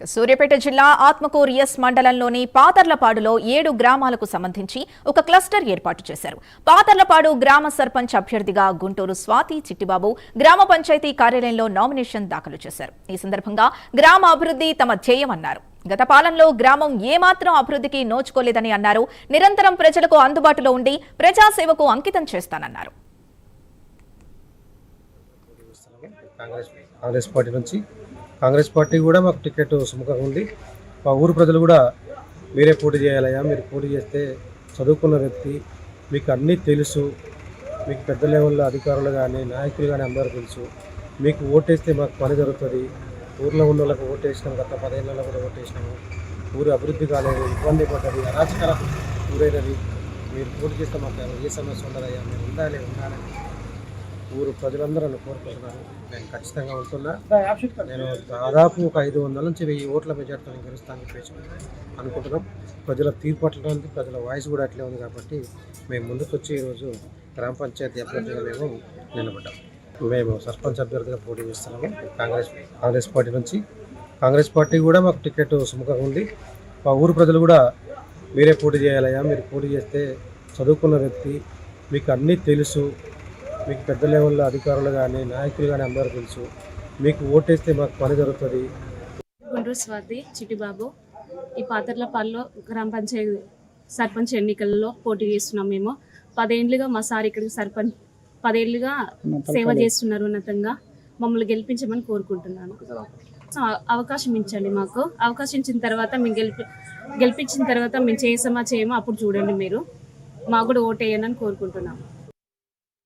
సూర్యాపేట జిల్లా ఆత్మకూరు ఎస్ మండలంలోని పాతర్లపాడులో ఏడు గ్రామాలకు సంబంధించి ఒక క్లస్టర్ ఏర్పాటు చేశారు. పాతర్లపాడు గ్రామ సర్పంచ్ అభ్యర్థిగా గుంటూరు స్వాతి చిట్టిబాబు గ్రామ పంచాయతీ కార్యాలయంలో నామినేషన్ దాఖలు చేశారు. ఈ సందర్భంగా గ్రామ అభివృద్ధి తమ ధ్యేయమన్నారు గత పాలనలో గ్రామం ఏమాత్రం అభివృద్ధికి నోచుకోలేదని అన్నారు. నిరంతరం ప్రజలకు అందుబాటులో ఉండి ప్రజాసేవకు అంకితం చేస్తానన్నారు. కాంగ్రెస్ కాంగ్రెస్ పార్టీ నుంచి కాంగ్రెస్ పార్టీ కూడా మాకు టికెట్ సుముఖంగా ఉంది. మా ఊరు ప్రజలు కూడా మీరే పోటీ చేయాలయ్యా మీరు పోటీ చేస్తే చదువుకున్న వ్యక్తి మీకు అన్నీ తెలుసు. మీకు పెద్ద లెవెల్లో అధికారులు కానీ నాయకులు కానీ అందరూ తెలుసు. మీకు ఓటేస్తే మాకు పని జరుగుతుంది. ఊర్లో ఉన్న వాళ్ళకి ఓటేసినాం గత పదేళ్ళలో కూడా ఓటేసినాము. ఊరు అభివృద్ధి కాలేదు ఇబ్బంది పడ్డది అరాచకాలకు ఊరైనది మీరు పోటీ చేస్తే మాకు ఏ సమస్య ఉండదయ్యా మీరు ఉండాలి ఉండాలని ఊరు ప్రజలందరూ నన్ను కోరుకుంటున్నారు. నేను ఖచ్చితంగా ఉంటున్నా. నేను దాదాపు ఒక ఐదు వందల నుంచి వెయ్యి ఓట్ల మెజార్టీతో గెలుస్తాను చెప్పేసి అనుకుంటున్నాం. ప్రజల తీర్పు అట్లే ఉంది. ప్రజల వాయిస్ కూడా అట్లే ఉంది కాబట్టి మేము ముందుకు వచ్చి ఈరోజు గ్రామ పంచాయతీ అభ్యర్థిగా మేము నిలబడ్డాం. మేము సర్పంచ్ అభ్యర్థిగా పోటీ చేస్తున్నాము. కాంగ్రెస్ కాంగ్రెస్ పార్టీ నుంచి. కాంగ్రెస్ పార్టీ కూడా మాకు టికెట్ సుముఖంగా ఉంది. మా ఊరు ప్రజలు కూడా మీరే పోటీ చేయాలయ్యా. మీరు పోటీ చేస్తే చదువుకున్న వ్యక్తి మీకు అన్నీ తెలుసు. మీకు పెద్ద లెవెల్లో అధికారులు కానీ నాయకులు కానీ అందరూ తెలుసు. మీకు ఓటేస్తే మాకు పని జరుగుతుంది. గుంటూరు స్వాతి చిట్టిబాబు. ఈ పాతర్లపాల్లో గ్రామ పంచాయతీ సర్పంచ్ ఎన్నికల్లో పోటీ చేస్తున్నాం మేము. పదేండ్లుగా మా సార్ ఇక్కడికి సర్పంచ్ పదేళ్ళుగా సేవ చేస్తున్నారు ఉన్నతంగా. మమ్మల్ని గెలిపించమని కోరుకుంటున్నాను. సో, అవకాశం ఇచ్చండి మాకు. అవకాశం ఇచ్చిన తర్వాత మేము గెలిపి గెలిపించిన తర్వాత మేము చేసామా చేయమో అప్పుడు చూడండి మీరు. మాకు కూడా ఓటేయనని కోరుకుంటున్నాము.